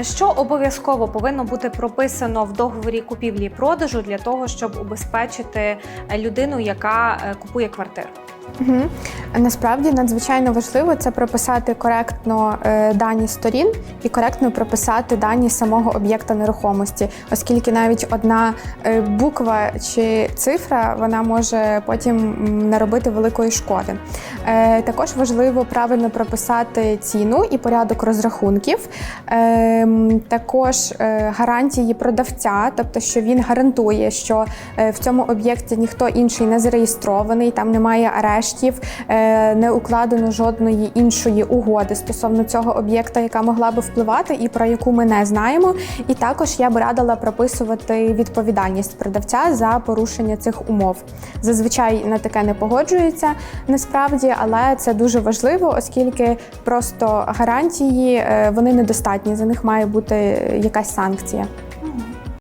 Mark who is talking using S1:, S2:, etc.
S1: Що обов'язково повинно бути прописано в договорі купівлі і продажу для того, щоб убезпечити людину, яка е, купує квартиру?
S2: Угу. Насправді надзвичайно важливо це прописати коректно е, дані сторін і коректно прописати дані самого об'єкта нерухомості, оскільки навіть одна е, буква чи цифра вона може потім наробити великої шкоди. Е, також важливо правильно прописати ціну і порядок розрахунків, також гарантії продавця, тобто що він гарантує, що в цьому об'єкті ніхто інший не зареєстрований, там немає арештів, е, не укладено жодної іншої угоди стосовно цього об'єкта, яка могла би впливати, і про яку ми не знаємо. І також я би радила прописувати відповідальність продавця за порушення цих умов. Зазвичай на таке не погоджується насправді, але це дуже важливо, оскільки просто гарантії е, вони недостатні. За них має бути якась санкція.